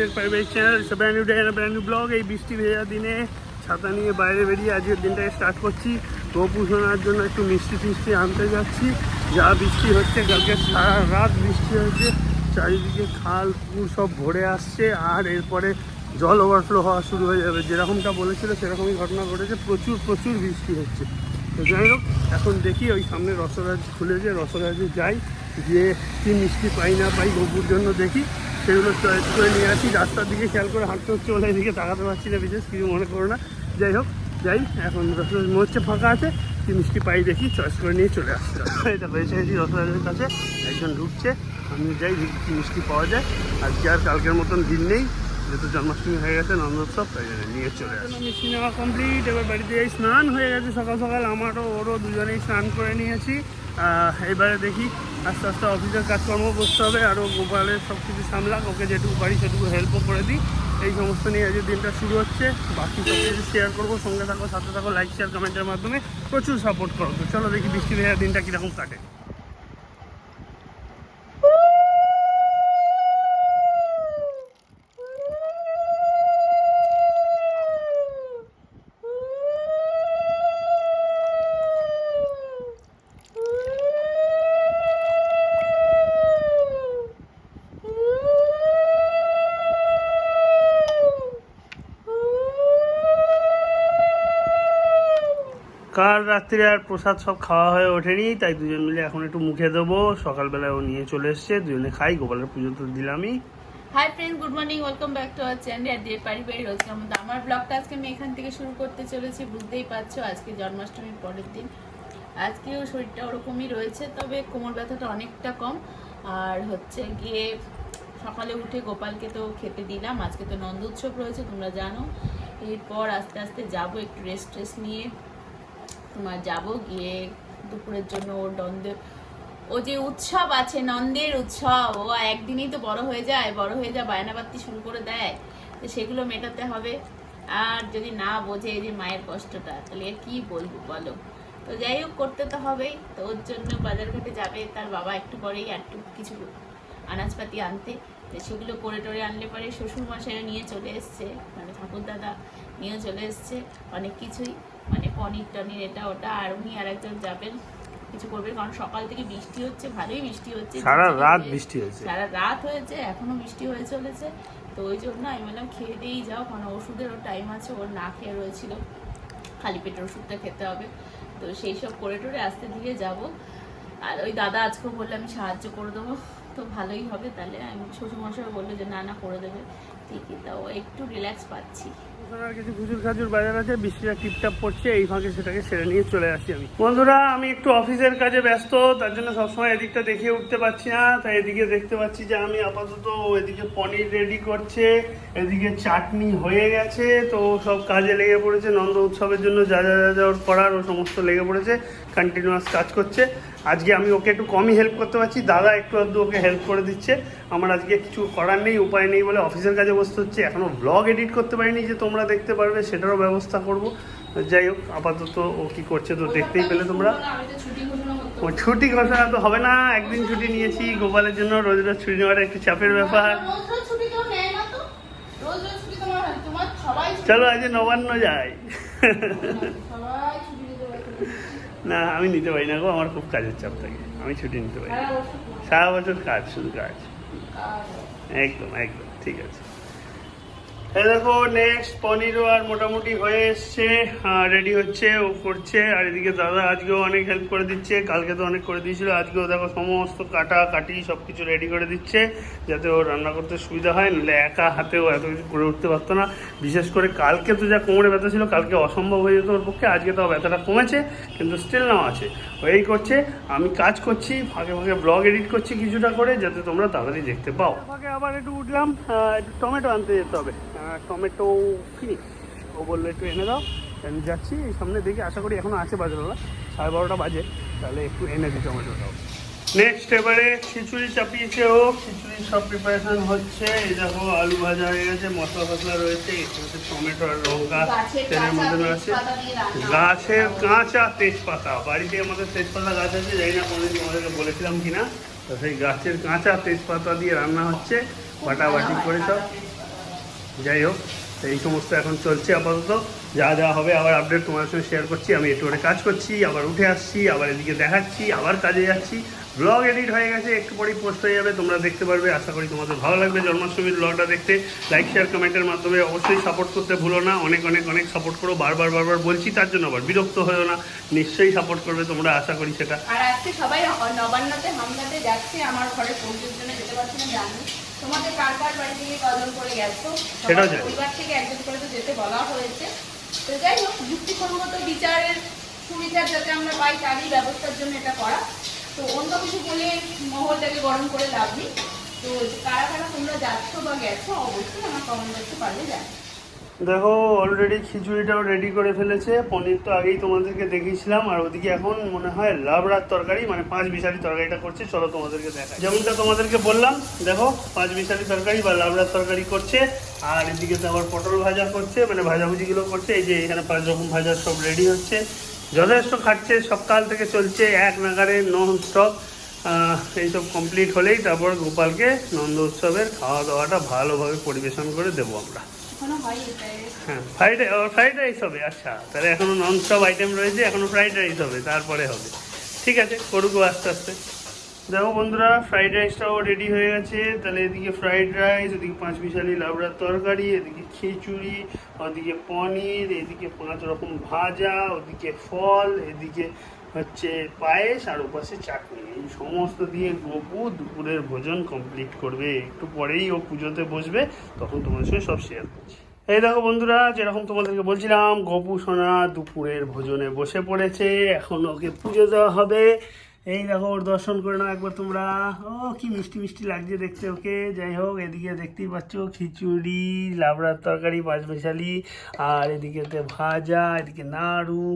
এদের পারিবারিক channel new day brand new blog এই বৃষ্টি ভেজা দিনে ছাতা নিয়ে বাইরে বেরিয়ে আজকের দিনটাকে স্টার্ট করছি। গোপু শোনার জন্য একটু মিষ্টি ফিষ্টি আনতে যাচ্ছি। যা বৃষ্টি হচ্ছে, কালকে সারা রাত বৃষ্টি হয়েছে। চারিদিকে খাল, পুকুর সব ভরে আসছে আর এরপরে জল ওভারফ্লো হওয়া শুরু হয়ে যাবে। যেরকমটা বলেছিল, সেরকমই ঘটনা ঘটেছে। প্রচুর প্রচুর বৃষ্টি হচ্ছে। তো যাই হোক, এখন দেখি ওই সামনে রসরাজ খুলেছে। রসরাজে যাই, গিয়ে কি মিষ্টি পাই না পাই গপুর জন্য দেখি। সেগুলো চয়েস করে নিয়ে আসি, রাস্তার দিকে খেয়াল করে হাঁটতে হচ্ছে বলে এদিকে তাকাতে পারছি না বিশেষ, কিছু মনে করো না। যাই হোক, যাই, এখন রসরাজ মনে হচ্ছে ফাঁকা আছে কি মিষ্টি পাই দেখি, চয়েস করে নিয়ে চলে আসতে এটা বেছে গেছি রসরাজের কাছে, একজন ঢুকছে, আমি যাই কি মিষ্টি পাওয়া যায়। আজকে আর কালকের মতন দিন নেই, যেহেতু জন্মাষ্টমী হয়ে গেছে, নন্দোৎসব, তাই জন্য নিয়ে চলে আসে মিষ্টি নেওয়া কমপ্লিট এবার বাড়িতে স্নান হয়ে গেছে সকাল সকাল, আমারও, ওরও দুজনেই স্নান করে নিয়েছি। এবারে দেখি আস্তে আস্তে অফিসের কাজকর্ম করতে হবে আরও গোপালের সব কিছু সামলাক, ওকে যেটুকু পারি সেটুকু হেল্পও করে দিই। এই সমস্ত নিয়ে আজকে দিনটা শুরু হচ্ছে। বাকি সব কিছু শেয়ার করব, সঙ্গে থাকো, সাথে থাকো লাইক শেয়ার কমেন্টের মাধ্যমে প্রচুর সাপোর্ট করো। চলো দেখি বৃষ্টি ভেজা দিনটা কীরকম কাটে। কাল রাত্রে আর প্রসাদ সব খাওয়া হয়ে ওঠেনি, তাই দুজন মিলে এখন একটু মুখে দেবো। সকালবেলায় ও নিয়ে চলে এসছে, দুজনে খাই, গোপালের পুজো তো দিলামই। Hi friend good morning welcome back to our channel আর দিয়ে পারিবারিক রোজকার মধ্যে আমার ব্লগটা আজকে আমি এখান থেকে শুরু করতে চলেছি, বুঝতেই পারছ আজকে জন্মাষ্টমীর পরের দিন। আজকেও শরীরটা ওরকমই রয়েছে, তবে কোমর ব্যথাটা অনেকটা কম। আর হচ্ছে গিয়ে সকালে উঠে গোপালকে তো খেতে দিলাম, আজকে তো নন্দ উৎসব রয়েছে, তোমরা জানো। এরপর আস্তে আস্তে যাব একটু রেস্ট টেস্ট নিয়ে। যাব গিয়ে দুপুরের জন্য ওর নন্দের, ও যে উৎসব আছে, নন্দের উৎসব, ও একদিনই তো বড় হয়ে যায়, বড় হয়ে যায় বায়না বাত্তি শুরু করে দেয়, তো সেগুলো মেটাতে হবে। আর যদি না বোঝে যে মায়ের কষ্টটা, তাহলে কি বলব বলো? তো যাই হোক, করতে তো হবেই, তো ওর জন্য বাজার ঘাটে যাবে, তার বাবা একটু পরেই একটু কিছু আনাজপাতি আনতে, তো সেগুলো করে টরে আনলে পরে শ্বশুর মশাইও নিয়ে চলে এসছে মানে ঠাকুর দাদা নিয়ে চলে এসছে। অনেক কিছুই মানে পনির টনির এটা ওটা আর উনি আর একজন যাবেন কিছু করবেন কারণ সকাল থেকে বৃষ্টি হচ্ছে ভালোই বৃষ্টি হচ্ছে। সারা রাত বৃষ্টি হয়েছে। সারা রাত হয়েছে এখনও বৃষ্টি হয়ে চলেছে। তো ওই জন্য আমি বললাম খেয়ে দিয়েই যাও কারণ ওষুধেরও টাইম আছে ওর না খেয়ে রয়েছিল। খালি পেটের ওষুধটা খেতে হবে। তো সেই সব করে টোরে আস্তে ধীরে যাব। আর ওই দাদা আজকে বললে আমি সাহায্য করে দেবো। তো ভালোই হবে তাহলে আমি শ্বশুরমশাই বলল যে না না করে দেবে। ঠিকই তা ও একটু রিল্যাক্স পাচ্ছি। কিছু খাজুর বাজার আছে, বৃষ্টিটা টিপটাপ পড়ছে, এই ফাঁকে সেটাকে সেরে নিয়ে চলে আমি। বন্ধুরা, আমি একটু অফিসের কাজে ব্যস্ত, তার জন্য এদিকটা উঠতে পারছি না, তাই এদিকে দেখতে পাচ্ছি যে আমি আপাতত এদিকে পনির রেডি করছে, এদিকে চাটনি হয়ে গেছে, তো সব কাজে লেগে পড়েছে, নন্দ উৎসবের জন্য যা যা যা যা ওর করার, ও সমস্ত লেগে পড়েছে কন্টিনিউয়াস কাজ করছে। আজকে আমি ওকে একটু কমই হেল্প করতে পারছি। দাদা একটু আধটু ওকে হেল্প করে দিচ্ছে। আমার আজকে কিছু করার নেই উপায় নেই বলে অফিসের কাজে বসতে হচ্ছে। এখনও ব্লগ এডিট করতে পারিনি যে তোমরা দেখতে পারবে সেটারও ব্যবস্থা করব। যাই হোক আপাতত ও কী করছে তো দেখতেই পেলে তোমরা। ও ছুটি ঘোষণা তো হবে না একদিন ছুটি নিয়েছি। গোপালের জন্য রোজ রোজ ছুটি নেওয়াটা একটু চাপের ব্যাপার। চলো আজ নবান্ন যাই সবাই ছুটি নিতে পারে না আমি নিতে পারি না গো আমার খুব কাজের চাপ থাকে আমি ছুটি নিতে পারি। সারা বছর কাজ শুধু কাজ। একদম একদম ঠিক আছে এই দেখো নেক্সট পনিরও আর মোটামুটি হয়ে এসছে রেডি হচ্ছে, ও করছে। আর এদিকে দাদা আজকেও অনেক হেল্প করে দিচ্ছে, কালকে তো অনেক করে দিয়েছিল। আজকেও দেখো সমস্ত কাটা, কাটি সব কিছু রেডি করে দিচ্ছে, যাতে ও রান্না করতে সুবিধা হয় নাহলে একা হাতেও এত কিছু করে উঠতে পারতো না। বিশেষ করে কালকে তো যা কোমরে ব্যথা ছিল, কালকে অসম্ভব হয়ে যেত ওর পক্ষে। আজকে তো ব্যথাটা কমেছে, কিন্তু স্টিল নাও আছে। ওই করছে, আমি কাজ করছি, ফাঁকে ফাঁকে ব্লগ এডিট করছি কিছুটা করে, যাতে তোমরা তাড়াতাড়ি দেখতে পাও। ফাঁকে আবার একটু উঠলাম একটু টমেটো আনতে যেতে হবে। টমেটো ফিনিশ ও বলল একটু এনে দাও। আমি যাচ্ছি এই সামনে দেখি আশা করি এখনও আছে বাজারওয়ালা সাড়ে বারোটা বাজে তাহলে একটু এনে দিই টমেটোটাও নেক্সট এবারে খিচুড়ি চাপিয়েছে ও। খিচুড়ির সব প্রিপারেশন হচ্ছে। এই দেখো আলু ভাজা হয়ে গেছে মশলা ফসলা রয়েছে সাথে টমেটো আর লঙ্কা তেলের মধ্যে আছে রান্না। গাছের কাঁচা তেজপাতা। বাড়িতে আমাদের তেজপাতা গাছ আছে জানি না কোনোদিন তোমাদেরকে বলেছিলাম কিনা। তো সেই গাছের কাঁচা তেজপাতা দিয়ে রান্না হচ্ছে। বাটাবাটি করে সব যাই হোক, এই সমস্ত এখন চলছে আপাতত। যা যা হবে আবার আপডেট তোমার সঙ্গে শেয়ার করছি। আমি একটু কাজ করছি, আবার উঠে আসছি, আবার এদিকে দেখাচ্ছি, আবার কাজে যাচ্ছি। ব্লগ এডিট হয়ে গেছে, একটু পরেই পোস্ট হয়ে যাবে, তোমরা দেখতে পারবে। আশা করি তোমাদের ভালো লাগবে। জন্মাষ্টমীর ব্লগটা দেখতে। লাইক শেয়ার কমেন্টের মাধ্যমে অবশ্যই সাপোর্ট করতে ভুলো না। অনেক অনেক অনেক সাপোর্ট করো। বারবার বারবার বলছি, তার জন্য আবার বিরক্ত হয়েও না। নিশ্চয়ই সাপোর্ট করবে তোমরা, আশা করি সেটা। আর আজকে সবাই নবান্নতে হামলাতে যাচ্ছে। আমার ঘরে পৌঁছার জন্য যেতে পারছি না তোমাদের কার কার বাড়িতে গিয়ে কজন করে গেছো। পরিবার থেকে একজন করে তো যেতে বলা হয়েছে। তো যাই হোক যুক্তিসঙ্গত বিচারের সুবিধা যাতে আমরা পাই তারই ব্যবস্থার জন্য এটা করা। তো অন্য কিছু বলে মহলটাকে গরম করে লাভ নেই। তো কারা কারা তোমরা যাচ্ছ বা গেছো অবশ্যই আমার কমেন্ট করতে পারলে জানি দেখো অলরেডি খিচুড়িটাও রেডি করে ফেলেছে। পনির তো আগেই তোমাদেরকে দেখিয়েছিলাম। আর ওদিকে এখন মনে হয় লাবড়ার তরকারি মানে পাঁচ বিশালি তরকারিটা করছে। চলো তোমাদেরকে দেখা যেমনটা তোমাদেরকে বললাম, দেখো, পাঁচ বিশালি তরকারি বা লাবড়ার তরকারি করছে। আর এদিকে তো আবার পটল ভাজা করছে মানে ভাজাভুজিগুলো করছে। এই যে এখানে পাঁচ রকম ভাজা সব রেডি হচ্ছে। যথেষ্ট খাচ্ছে সকাল থেকে চলছে এক নাগারে নন স্টপ এইসব কমপ্লিট হলেই তারপর গোপালকে নন্দ উৎসবের খাওয়া দাওয়াটা ভালোভাবে পরিবেশন করে দেবো আমরা। হয় ফ্রাইড ফ্রাইড রাইস হবে আচ্ছা। তাহলে এখনও নন আইটেম রয়েছে, এখনও ফ্রাইড রাইস হবে, তারপরে হবে। ঠিক আছে, করুক আস্তে আস্তে। দেখো বন্ধুরা ফ্রাইড রাইসটাও রেডি হয়ে গেছে। তাহলে এদিকে ফ্রাইড রাইস এদিকে পাঁচ মিশালি লাবড়ার তরকারি, এদিকে খিচুড়ি, ওদিকে পনির, এদিকে পাঁচ রকম ভাজা, ওদিকে ফল, এদিকে হচ্ছে পায়েস আর ওপাশে চাটনি। এই সমস্ত দিয়ে গপু দুপুরের ভোজন কমপ্লিট করবে। একটু পরেই ও পুজোতে বসবে, তখন তোমাদের সঙ্গে সব শেয়ার করছি। এই দেখো বন্ধুরা, যেরকম তোমাদেরকে বলছিলাম, গপু সোনা দুপুরের ভোজনে বসে পড়েছে, এখন ওকে পুজো দেওয়া হবে। এই দেখো, ওর দর্শন করে নাও একবার তোমরা। ও, কি মিষ্টি মিষ্টি লাগছে দেখতে, ওকে। যাই হোক, এদিকে দেখতেই পাচ্ছ, খিচুড়ি, লাবড়ার তরকারি, পাঁচমিশালি, আর এদিকেতে ভাজা, এদিকে নাড়ু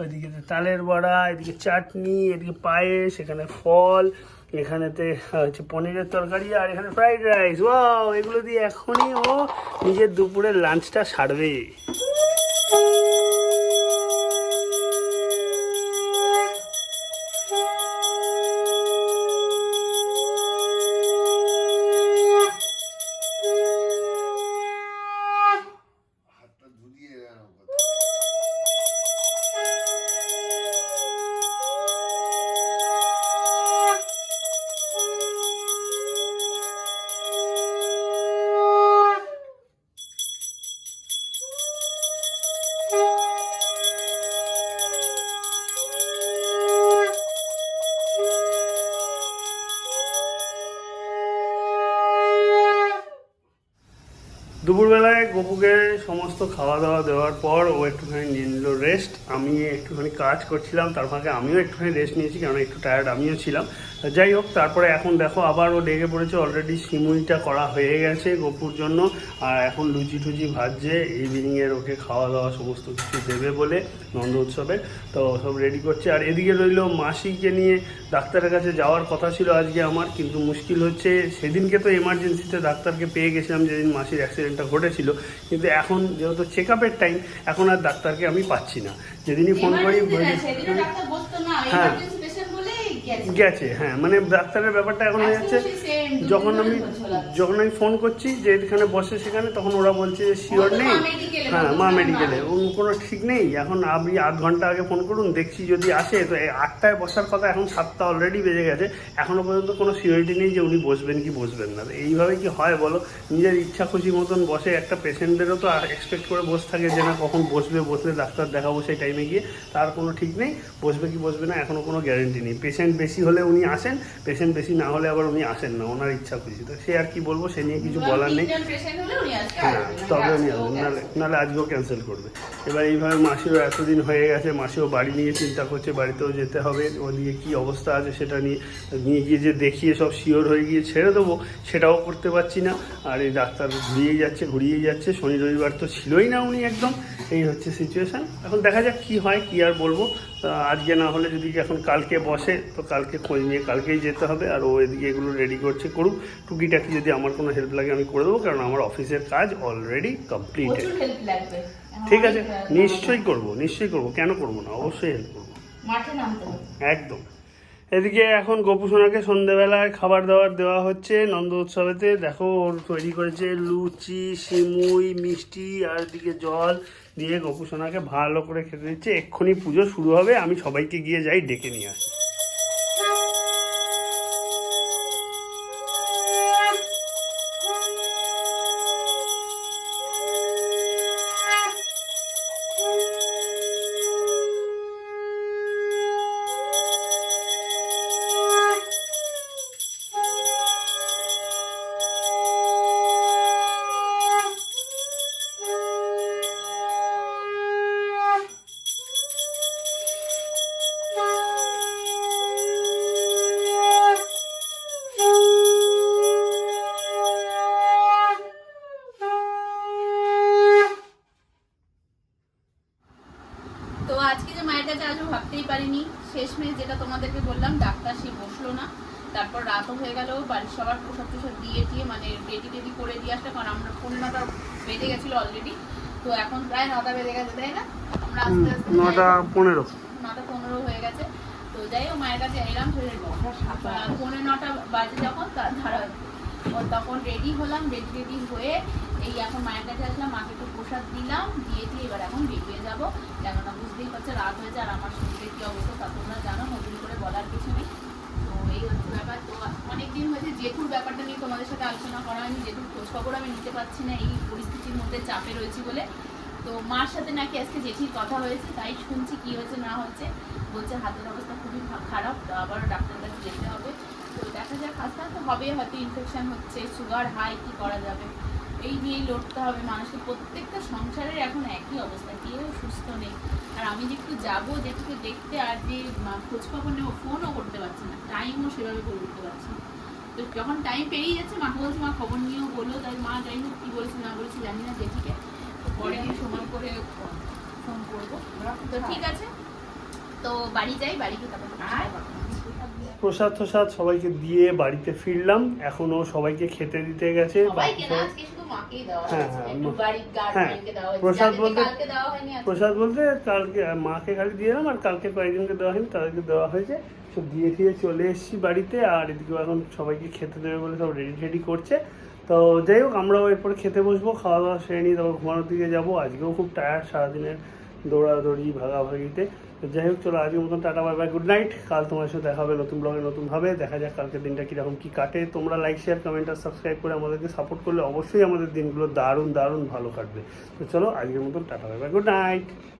ওইদিকে তালের বড়া, এদিকে চাটনি, এদিকে পায়েস, এখানে ফল, এখানেতে হচ্ছে পনিরের তরকারি, আর এখানে ফ্রাইড রাইস। ওয়াও, এগুলো দিয়ে এখনই ও নিজের দুপুরের লাঞ্চটা সারবে। দুপুরবেলায় গপুকে সমস্ত খাওয়া দাওয়া দেওয়ার পর ও একটুখানি নিল রেস্ট আমি একটুখানি কাজ করছিলাম, তার ফাঁকে আমিও একটুখানি রেস্ট নিয়েছি কেন একটু টায়ার্ড আমিও ছিলাম। যাই হোক তারপরে এখন দেখো আবার ও লেগে পড়েছে অলরেডি সিমুইটা করা হয়ে গেছে গপুর জন্য। আর এখন লুচি টুচি ভাজছে ইভিনিংয়ের ওকে খাওয়া দাওয়া সমস্ত কিছু দেবে বলে নন্দ উৎসবে। তো সব রেডি করছে। আর এদিকে রইল মাসিকে নিয়ে ডাক্তারের কাছে যাওয়ার কথা ছিল আজকে আমার কিন্তু মুশকিল হচ্ছে। সেদিনকে তো এমার্জেন্সিতে ডাক্তারকে পেয়ে গেছিলাম যেদিন মাসির অ্যাক্সিডেন্টটা ঘটেছিল। কিন্তু এখন যেহেতু চেক আপের টাইম এখন আর ডাক্তারকে আমি পাচ্ছি না। যেদিনই ফোন করি হ্যাঁ। গেছে। হ্যাঁ মানে ডাক্তারের ব্যাপারটা এখন হয়ে যাচ্ছে। যখন আমি। যখন আমি ফোন করছি যে এখানে বসে সেখানে তখন ওরা বলছে যে শিওর নেই। হ্যাঁ মা মেডিকেলে কোনো ঠিক নেই। এখন আপনি আধ ঘণ্টা আগে ফোন করুন দেখছি যদি আসে তো আটটায় বসার কথা এখন সাতটা অলরেডি বেজে গেছে। এখনও পর্যন্ত কোনো সিওরিটি নেই যে উনি বসবেন কি বসবেন না। এইভাবে কি হয় বলো? নিজের ইচ্ছা খুশি মতন বসে একটা পেশেন্টেরও তো আর এক্সপেক্ট করে বসে থাকে যে না কখন বসবে বসলে ডাক্তার দেখাবো সেই টাইমে গিয়ে। তার কোনো ঠিক নেই। বসবে কি বসবে না এখনও কোনো গ্যারেন্টি নেই। পেশেন্ট বেশি হলে উনি আসেন পেশেন্ট বেশি না হলে আবার উনি আসেন না ওনার ইচ্ছা খুশি। তো সে আর কি বলব সে নিয়ে কিছু বলার নেই। হ্যাঁ তবে উনি আসবেন। নাহলে নাহলে আজকেও ক্যান্সেল করবে। এবার এইভাবে মাসিও এতদিন হয়ে গেছে মাসিও বাড়ি নিয়ে চিন্তা করছে বাড়িতেও যেতে হবে ওদিকে কী অবস্থা আছে সেটা নিয়ে নিয়ে গিয়ে যে দেখিয়ে সব শিওর হয়ে গিয়ে ছেড়ে দেবো সেটাও করতে পারছি না। আর এই ডাক্তার ঘুরিয়েই যাচ্ছে ঘুরিয়েই যাচ্ছে শনি রবিবার তো ছিলই না উনি একদম। এই হচ্ছে সিচুয়েশান এখন দেখা যাক কী হয় কী আর বলব। তা আজকে না হলে যদি এখন কালকে বসে তো কালকে খোঁজ নিয়ে কালকেই যেতে হবে আর ও এদিকে এগুলো রেডি করছে করুক। টুকিটাকি যদি আমার কোনো হেল্প লাগে আমি করে দেবো কারণ আমার অফিসের কাজ অলরেডি কমপ্লিটেড ঠিক আছে নিশ্চয়ই করব নিশ্চয়ই করব। কেন করব না? অবশ্যই হেল্প করব। একদম। এদিকে এখন গোপুসোনাকে সন্ধেবেলায় খাবার দাবার দেওয়া হচ্ছে, নন্দ উৎসবেতে। দেখো, ওর তৈরি করেছে লুচি, সিমুই, মিষ্টি, আর এদিকে জল দিয়ে গোপুসোনাকে ভালো করে খেতে দিচ্ছে। এক্ষুনি পুজো শুরু হবে, আমি সবাইকে গিয়ে যাই ডেকে নিয়ে আসি। আজকে যে মায়ের কাছে আসব ভাবতেই পারিনি। শেষমেশ যেটা তোমাদেরকে বললাম ডাক্তার সে বসল না। তারপর রাতও হয়ে গেল বাড়ির সবার প্রসাদ টসাদ দিয়ে দিয়ে মানে রেডি টেডি করে দিয়ে আসলে কারণ আমরা পূর্ণটা বেজে গেছিল অলরেডি তো এখন প্রায় নটা বেজে গেছে তাই না? আমরা আস্তে আস্তে নটা পনেরো। নটা পনেরো হয়ে গেছে। তো যাই হোক মায়ের কাছে এলাম ধরে পনেরো নটা বাজে যখন তার ধারা তখন রেডি হলাম রেডি রেডি হয়ে এই এখন মায়ের কাছে আসলাম, মাকে একটু প্রসাদ দিলাম, দিয়ে দিয়ে এবার এখন বেরিয়ে যাব। কেননা বুঝতেই পারছে, রাত হয়েছে আর আমার শরীরের কি অবস্থা তা তোমরা জানো, নতুন করে বলার কিছু নেই। তো এই হচ্ছে ব্যাপার। তো অনেকদিন হয়েছে জেঠুর ব্যাপারটা নিয়ে তোমাদের সাথে আলোচনা করা হয়নি জেঠুর খোঁজখবর আমি নিতে পারছি না, এই পরিস্থিতির মধ্যে চাপে রয়েছি বলে। তো মার সাথে নাকি আজকে জেঠির কথা হয়েছে, তাই শুনছি কি হয়েছে না হয়েছে। বলছে হাতের অবস্থা খুবই খারাপ, তো আবার ডাক্তারের কাছে যেতে হবে। দেখা যাক আস্তে আস্তে হবে হয়তো ইনফেকশন হচ্ছে সুগার হাই কি করা যাবে? এই নিয়েই লড়তে হবে মানুষের প্রত্যেকটা সংসারের এখন একই অবস্থা, কেউ সুস্থ নেই। আর আমি যে একটু যাব যেটুকু দেখতে আর যে খোঁজখবর নেব ফোনও করতে পারছি না। টাইমও সেভাবে করে উঠতে পারছি না। তো যখন টাইম পেরিয়ে যাচ্ছে, মাকে বলছি, মা, খবর নিয়েও বলো। তাই মা যাই হোক, কী বলেছে, না বলেছে, জানি না জেঠিকে তো পরে আমি সময় করে ফোন করব। তো ঠিক আছে। তো বাড়ি যাই বাড়িতে তারপর তোমার সাথে কথা বলছি। প্রসাদ প্রসাদ সবাইকে দিয়ে বাড়িতে ফিরলাম। এখনও সবাইকে খেতে দিতে গেছে। হ্যাঁ, হ্যাঁ, হ্যাঁ, প্রসাদ বলতে- প্রসাদ বলতে কালকে মাকে খালি দিয়ে এলাম আর কালকে কয়েকজনকে দেওয়া হয়নি তাদেরকে দেওয়া হয়েছে। সব দিয়ে দিয়ে চলে এসেছি বাড়িতে আর এদিকে এখন সবাইকে খেতে দেবে বলে সব রেডি রেডি করছে। তো যাই হোক আমরাও এরপরে খেতে বসবো খাওয়া দাওয়া সেরে নিই তারপর ঘুমানোর দিকে যাব। আজকেও খুব টায়ার্ড সারাদিনের দৌড়াদৌড়ি ভাগাভাগিতে। তো যাই হোক, চলো আজকের মতন tata bye bye good night কাল তোমার সাথে দেখা হবে নতুন ব্লগে নতুনভাবে দেখা যাক কালকের দিনটা কীরকম কী কাটে। তোমরা লাইক শেয়ার কমেন্ট আর সাবস্ক্রাইব করে আমাদেরকে সাপোর্ট করলে অবশ্যই আমাদের দিনগুলো দারুণ দারুণ ভালো কাটবে। তো চলো আজকের মতন tata bye bye good night